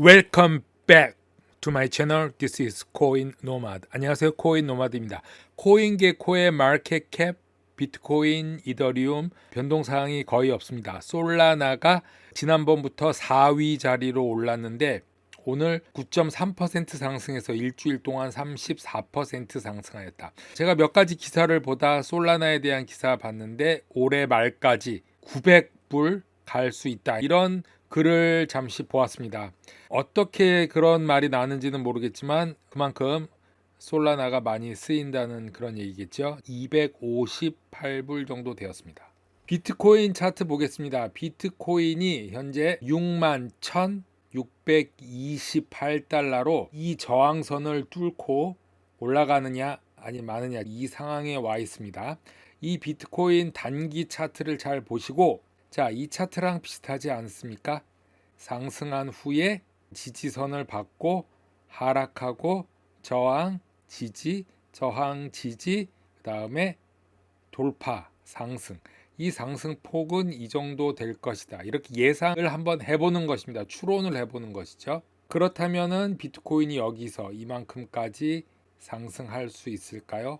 Welcome back to my channel. This is Coin Nomad. 안녕하세요. 코인 노마드입니다. 코인계 코의 마켓 캡, 비트코인, 이더리움 변동 사항이 거의 없습니다. 솔라나가 지난번부터 4위 자리로 올랐는데 오늘 9.3% 상승해서 일주일 동안 34% 상승하였다. 제가 몇 가지 기사를 보다 솔라나에 대한 기사 봤는데 올해 말까지 900불 갈 수 있다. 이런 글을 잠시 보았습니다. 어떻게 그런 말이 나는지는 모르겠지만 그만큼 솔라나가 많이 쓰인다는 그런 얘기겠죠. 258불 정도 되었습니다. 비트코인 차트 보겠습니다. 비트코인이 현재 6만 1,628달러로 이 저항선을 뚫고 올라가느냐 아니 마느냐 이 상황에 와 있습니다. 이 비트코인 단기 차트를 잘 보시고 자, 이 차트랑 비슷하지 않습니까? 상승한 후에 지지선을 받고 하락하고 저항, 지지, 저항, 지지, 그다음에 돌파, 상승. 이 상승 폭은 이 정도 될 것이다. 이렇게 예상을 한번 해보는 것입니다. 추론을 해보는 것이죠. 그렇다면은 비트코인이 여기서 이만큼까지 상승할 수 있을까요?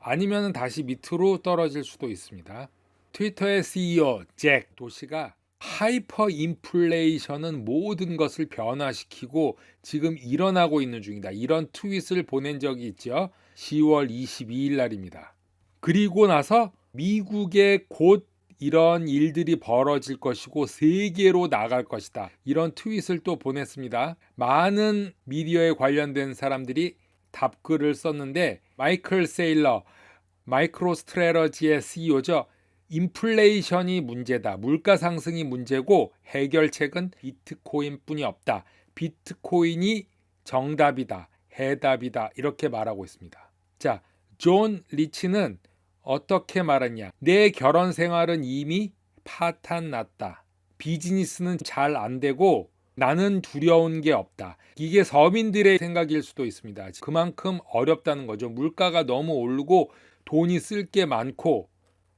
아니면 다시 밑으로 떨어질 수도 있습니다. 트위터의 CEO 잭 도시가 하이퍼 인플레이션은 모든 것을 변화시키고 지금 일어나고 있는 중이다. 이런 트윗을 보낸 적이 있죠. 10월 22일 날입니다. 그리고 나서 미국에 곧 이런 일들이 벌어질 것이고 세계로 나갈 것이다. 이런 트윗을 또 보냈습니다. 많은 미디어에 관련된 사람들이 답글을 썼는데 마이클 세일러 마이크로 스트레러지의 CEO죠. 인플레이션이 문제다. 물가 상승이 문제고 해결책은 비트코인뿐이 없다. 비트코인이 정답이다. 해답이다. 이렇게 말하고 있습니다. 자, 존 리치는 어떻게 말했냐? 내 결혼 생활은 이미 파탄 났다. 비즈니스는 잘 안 되고 나는 두려운 게 없다. 이게 서민들의 생각일 수도 있습니다. 그만큼 어렵다는 거죠. 물가가 너무 오르고 돈이 쓸 게 많고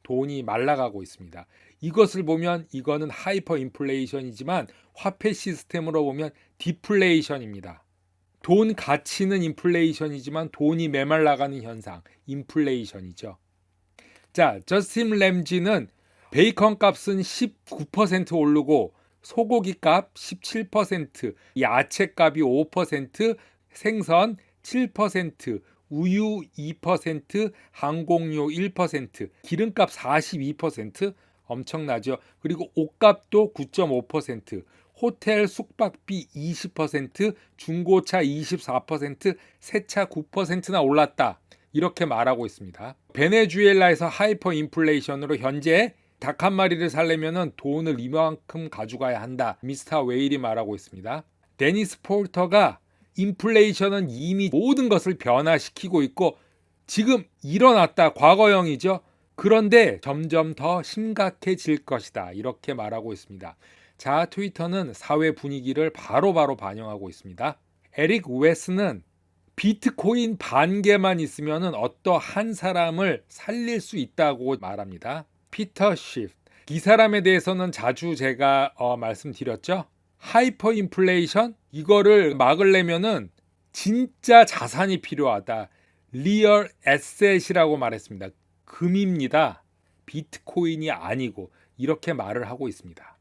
돈이 말라가고 있습니다. 이것을 보면 이거는 하이퍼 인플레이션이지만 화폐 시스템으로 보면 디플레이션입니다. 돈 가치는 인플레이션이지만 돈이 메말라가는 현상, 인플레이션이죠. 자, 저스틴 램지는 베이컨 값은 19% 오르고 소고기 값 17%, 야채 값이 5%, 생선 7%, 우유 2%, 항공료 1%, 기름값 42% 엄청나죠. 그리고 옷값도 9.5%, 호텔 숙박비 20%, 중고차 24%, 새 차 9%나 올랐다. 이렇게 말하고 있습니다. 베네수엘라에서 하이퍼 인플레이션으로 현재 닭 한 마리를 살려면 돈을 이만큼 가져가야 한다. 미스터 웨일이 말하고 있습니다. 데니스 폴터가 인플레이션은 이미 모든 것을 변화시키고 있고 지금 일어났다 과거형이죠. 그런데 점점 더 심각해질 것이다. 이렇게 말하고 있습니다. 자, 트위터는 사회 분위기를 바로바로 바로 반영하고 있습니다. 에릭 웨스는 비트코인 반 개만 있으면 어떠한 사람을 살릴 수 있다고 말합니다. 피터 쉬프. 이 사람에 대해서는 자주 제가 어, 말씀드렸죠. 하이퍼 인플레이션 이거를 막으려면은 진짜 자산이 필요하다. 리얼 에셋이라고 말했습니다. 금입니다. 비트코인이 아니고 이렇게 말을 하고 있습니다.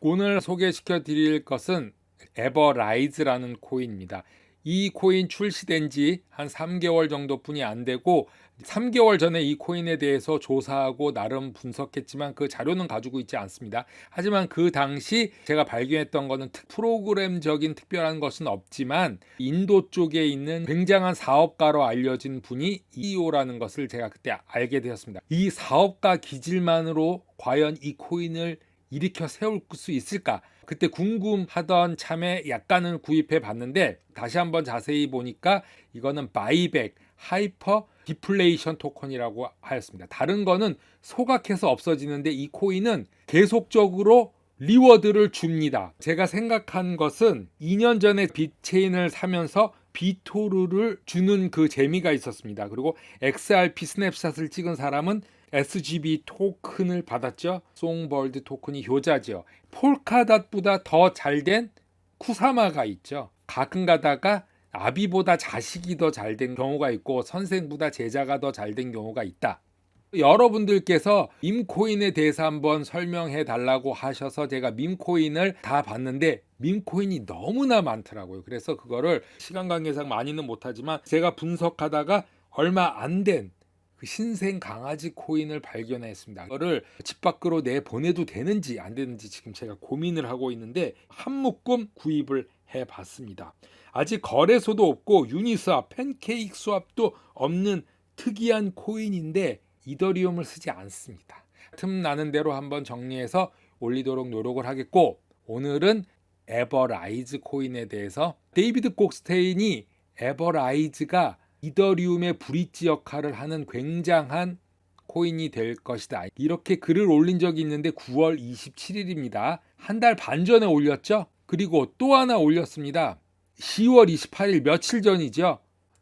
오늘 소개시켜 드릴 것은 에버라이즈라는 코인입니다. 이 코인 출시된 지 한 3개월 정도뿐이 안 되고 3개월 전에 이 코인에 대해서 조사하고 나름 분석했지만 그 자료는 가지고 있지 않습니다. 하지만 그 당시 제가 발견했던 것은 프로그램적인 특별한 것은 없지만 인도 쪽에 있는 굉장한 사업가로 알려진 분이 EO라는 것을 제가 그때 알게 되었습니다. 이 사업가 기질만으로 과연 이 코인을 일으켜 세울 수 있을까? 그때 궁금하던 참에 약간은 구입해 봤는데 다시 한번 자세히 보니까 이거는 바이백 하이퍼 디플레이션 토큰이라고 하였습니다. 다른 거는 소각해서 없어지는데 이 코인은 계속적으로 리워드를 줍니다. 제가 생각한 것은 2년 전에 빗체인을 사면서 비토르를 주는 그 재미가 있었습니다. 그리고 XRP 스냅샷을 찍은 사람은 SGB 토큰을 받았죠. 송벌드 토큰이 효자죠. 폴카닷보다 더 잘 된 쿠사마가 있죠. 가끔 가다가 아비보다 자식이 더 잘 된 경우가 있고 선생보다 제자가 더 잘 된 경우가 있다. 여러분들께서 밈코인에 대해서 한번 설명해 달라고 하셔서 제가 밈코인을 다 봤는데 밈코인이 너무나 많더라고요. 그래서 그거를 시간 관계상 많이는 못하지만 제가 분석하다가 얼마 안된 그 신생 강아지 코인을 발견했습니다. 그거를 집 밖으로 내 보내도 되는지 안 되는지 지금 제가 고민을 하고 있는데 한 묶음 구입을 해 봤습니다. 아직 거래소도 없고 유니스왑, 팬케이크 수압도 없는 특이한 코인인데 이더리움을 쓰지 않습니다. 틈 나는 대로 한번 정리해서 올리도록 노력을 하겠고 오늘은 에버라이즈 코인에 대해서 데이비드 kok스테인이 에버라이즈가 이더리움의 브릿지 역할을 하는 굉장한 코인이 될 것이다. 이렇게 글을 올린 적이 있는데 9월 27일입니다. 한 달 반 전에 올렸죠. 그리고 또 하나 올렸습니다. 10월 28일 며칠 전이죠.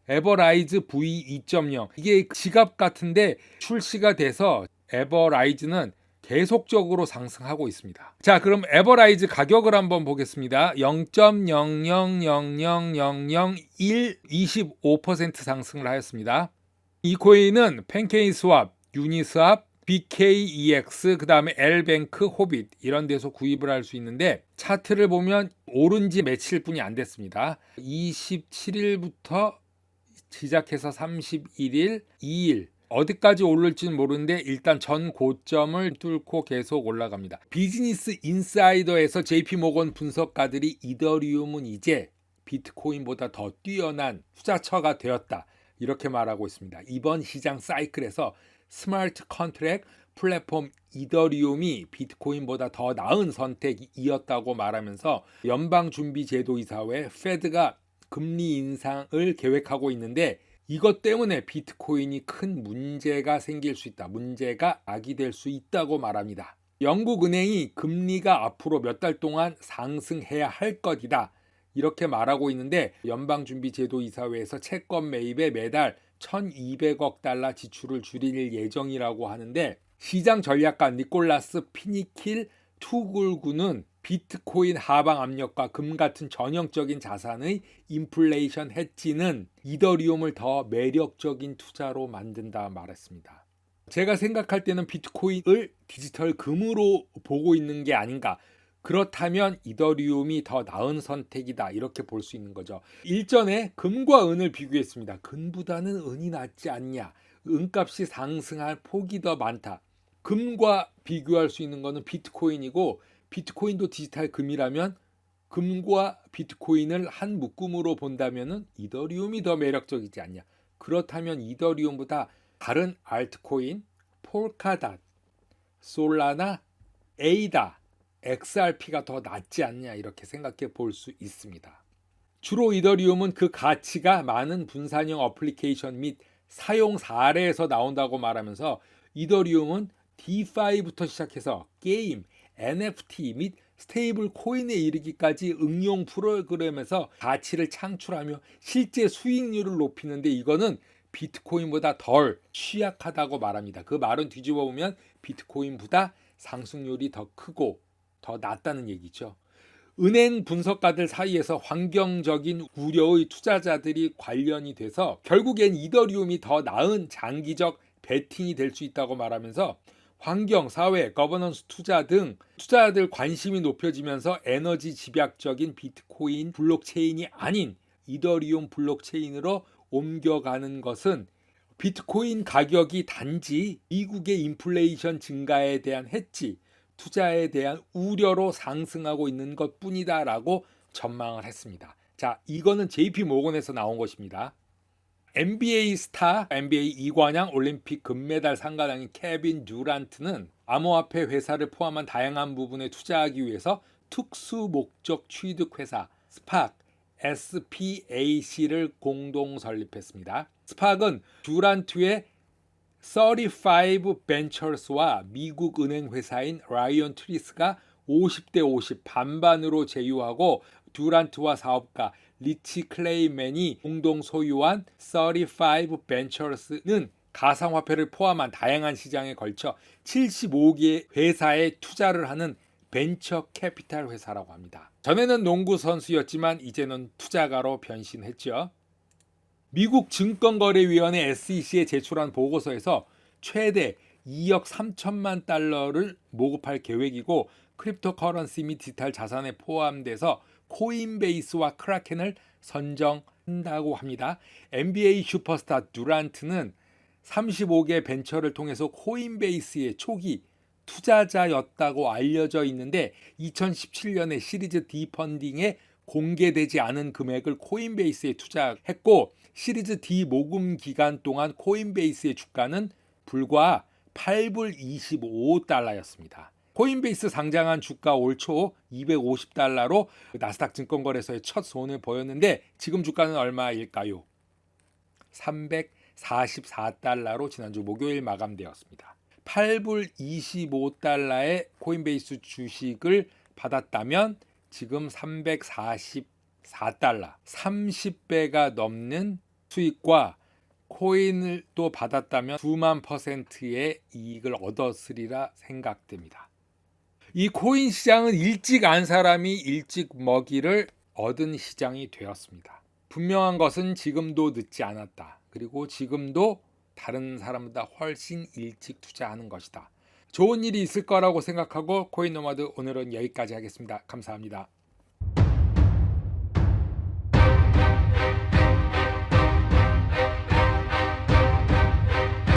에버라이즈 V2.0 이게 지갑 같은데 출시가 돼서 에버라이즈는 계속적으로 상승하고 있습니다. 자, 그럼 에버라이즈 가격을 한번 보겠습니다. 0.0000001 25% 상승을 하였습니다. 이 코인은 팬케이 스왑, 유니 스왑, BKEX, 그 다음에 L뱅크, 호빗 이런 데서 구입을 할 수 있는데 차트를 보면 오른 지 며칠뿐이 안 됐습니다. 27일부터 시작해서 31일, 2일 어디까지 오를지는 모르는데 일단 전 고점을 뚫고 계속 올라갑니다. 비즈니스 인사이더에서 JP 모건 분석가들이 이더리움은 이제 비트코인보다 더 뛰어난 투자처가 되었다. 이렇게 말하고 있습니다. 이번 시장 사이클에서 스마트 컨트랙 플랫폼 이더리움이 비트코인보다 더 나은 선택이었다고 말하면서 연방준비제도이사회 페드가 금리 인상을 계획하고 있는데 이것 때문에 비트코인이 큰 문제가 생길 수 있다. 문제가 악이 될 수 있다고 말합니다. 영국 은행이 금리가 앞으로 몇 달 동안 상승해야 할 것이다. 이렇게 말하고 있는데 연방준비제도이사회에서 채권 매입에 매달 1,200억 달러 지출을 줄일 예정이라고 하는데 시장 전략가 니콜라스 피니킬 투굴구는 비트코인 하방 압력과 금 같은 전형적인 자산의 인플레이션 해지는 이더리움을 더 매력적인 투자로 만든다 말했습니다. 제가 생각할 때는 비트코인을 디지털 금으로 보고 있는 게 아닌가. 그렇다면 이더리움이 더 나은 선택이다. 이렇게 볼 수 있는 거죠. 일전에 금과 은을 비교했습니다. 금보다는 은이 낫지 않냐. 은값이 상승할 폭이 더 많다. 금과 비교할 수 있는 거는 비트코인이고 비트코인도 디지털 금이라면 금과 비트코인을 한 묶음으로 본다면은 이더리움이 더 매력적이지 않냐. 그렇다면 이더리움보다 다른 알트코인, 폴카닷, 솔라나, 에이다, XRP가 더 낫지 않냐 이렇게 생각해 볼 수 있습니다. 주로 이더리움은 그 가치가 많은 분산형 어플리케이션 및 사용 사례에서 나온다고 말하면서 이더리움은 D5부터 시작해서 게임, NFT 및 스테이블 코인에 이르기까지 응용 프로그램에서 가치를 창출하며 실제 수익률을 높이는데 이거는 비트코인보다 덜 취약하다고 말합니다. 그 말은 뒤집어 보면 비트코인보다 상승률이 더 크고 더 낮다는 얘기죠. 은행 분석가들 사이에서 환경적인 우려의 투자자들이 관련이 돼서 결국엔 이더리움이 더 나은 장기적 베팅이 될 수 있다고 말하면서 환경, 사회, 거버넌스 투자 등 투자자들 관심이 높여지면서 에너지 집약적인 비트코인 블록체인이 아닌 이더리움 블록체인으로 옮겨가는 것은 비트코인 가격이 단지 미국의 인플레이션 증가에 대한 해지, 투자에 대한 우려로 상승하고 있는 것 뿐이다라고 전망을 했습니다. 자, 이거는 JP 모건에서 나온 것입니다. NBA 스타, NBA 이관왕 올림픽 금메달 상가당인 케빈 듀란트는 암호화폐 회사를 포함한 다양한 부분에 투자하기 위해서 특수 목적 취득 회사 스팍 SPAC를 공동 설립했습니다. 스팍은 듀란트의 35 벤처스와 미국 은행 회사인 라이언 트리스가 50대 50 반반으로 제휴하고 듀란트와 사업가 리치 클레이맨이 공동 소유한 35 벤처스는 가상화폐를 포함한 다양한 시장에 걸쳐 75개 회사에 투자를 하는 벤처 캐피탈 회사라고 합니다. 전에는 농구 선수였지만 이제는 투자가로 변신했죠. 미국 증권거래위원회 SEC에 제출한 보고서에서 최대 2억 3천만 달러를 모금할 계획이고 크립토 커런시 및 디지털 자산에 포함돼서 코인베이스와 크라켄을 선정한다고 합니다. NBA 슈퍼스타 듀란트는 35개 벤처를 통해서 코인베이스의 초기 투자자였다고 알려져 있는데 2017년에 시리즈 D 펀딩에 공개되지 않은 금액을 코인베이스에 투자했고 시리즈 D 모금 기간 동안 코인베이스의 주가는 불과 8불 25달러였습니다. 코인베이스 상장한 주가 올 초 250달러로 나스닥 증권거래소의 첫 손을 보였는데 지금 주가는 얼마일까요? 344달러로 지난주 목요일 마감되었습니다. 8불 25달러의 코인베이스 주식을 받았다면 지금 344달러, 30배가 넘는 수익과 코인을 또 받았다면 9만 퍼센트의 이익을 얻었으리라 생각됩니다. 이 코인 시장은 일찍 안 사람이 일찍 먹이를 얻은 시장이 되었습니다. 분명한 것은 지금도 늦지 않았다. 그리고 지금도 다른 사람보다 훨씬 일찍 투자하는 것이다. 좋은 일이 있을 거라고 생각하고 코인 노마드 오늘은 여기까지 하겠습니다. 감사합니다.